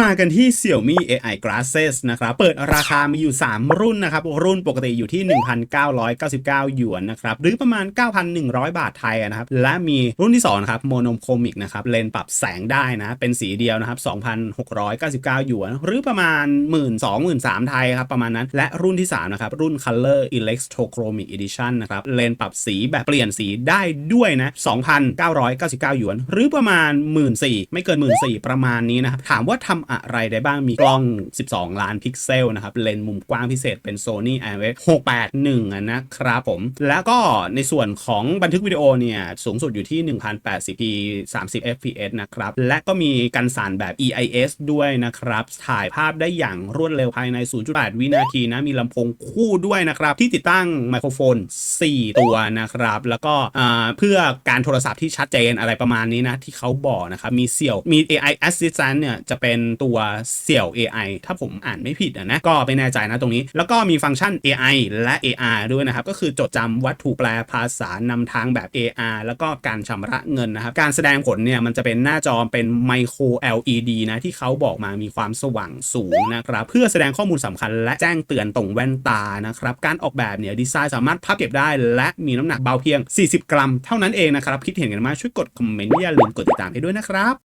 มากันที่ Xiaomi AI Glasses นะครับ เปิดราคามีอยู่ 3 รุ่นนะครับ รุ่นปกติอยู่ที่ 1,999 หยวนนะครับ หรือประมาณ 9,100 บาทไทยนะครับ และมีรุ่นที่2นะครับ Monochrome นะครับ เลนส์ปรับแสงได้นะ เป็นสีเดียวนะครับ 2,699 หยวน หรือประมาณ 1 2 0 0 0 3ไทยครับ ประมาณนั้น และรุ่นที่3นะครับ รุ่น Color Electrochromic Edition นะครับ เลนส์ปรับสีแบบเปลี่ยนสีได้ด้วยนะ 2,999 หยวน หรือประมาณ 14,000 ไม่เกิน 14,000 ประมาณนี้นะครับ ถามว่าทำอะไรได้บ้างมีกล้อง 12 ล้านพิกเซลนะครับเลนส์มุมกว้างพิเศษเป็น Sony IMX 681 นะครับผม แล้วก็ในส่วนของบันทึกวิดีโอเนี่ย สูงสุดอยู่ที่ 1080p 30 fps นะครับ และก็มีกันสั่นแบบ EIS ด้วยนะครับ ถ่ายภาพได้อย่างรวดเร็วภายใน 0.8 วินาทีนะ มีลำโพงคู่ด้วยนะครับ ที่ติดตั้งไมโครโฟน 4 ตัวนะครับ แล้วก็เพื่อการโทรศัพท์ที่ชัดเจนอะไรประมาณนี้นะ ที่เขาบอกนะครับ มีเสี่ยวมี AI Assistant เนี่ยจะเป็นตัวเสี่ยว AI ถ้าผมอ่านไม่ผิดะนะก็ไม่แน่ใจนะตรงนี้ แล้วก็มีฟังก์ชัน AI และ AR ด้วยนะครับ ก็คือจดจำวัตถุแปลภาษานำทางแบบ AR แล้วก็การชำระเงินนะครับ การแสดงผลเนี่ยมันจะเป็นหน้าจอเป็นไมโคร LED นะที่เขาบอกมามีความสว่างสูงนะครับ เพื่อแสดงข้อมูลสำคัญ และแจ้งเตือนตรงแว่นตานะครับ การออกแบบเนี่ยดีไซน์สามารถพับเก็บได้ และมีน้ำหนักเบาเพียง 40 กรัม เท่านั้นเองนะครับ คิดเห็นกันมาช่วยกดคอมเมนต์อย่าลืมกดติดตามให้ด้วยนะครับ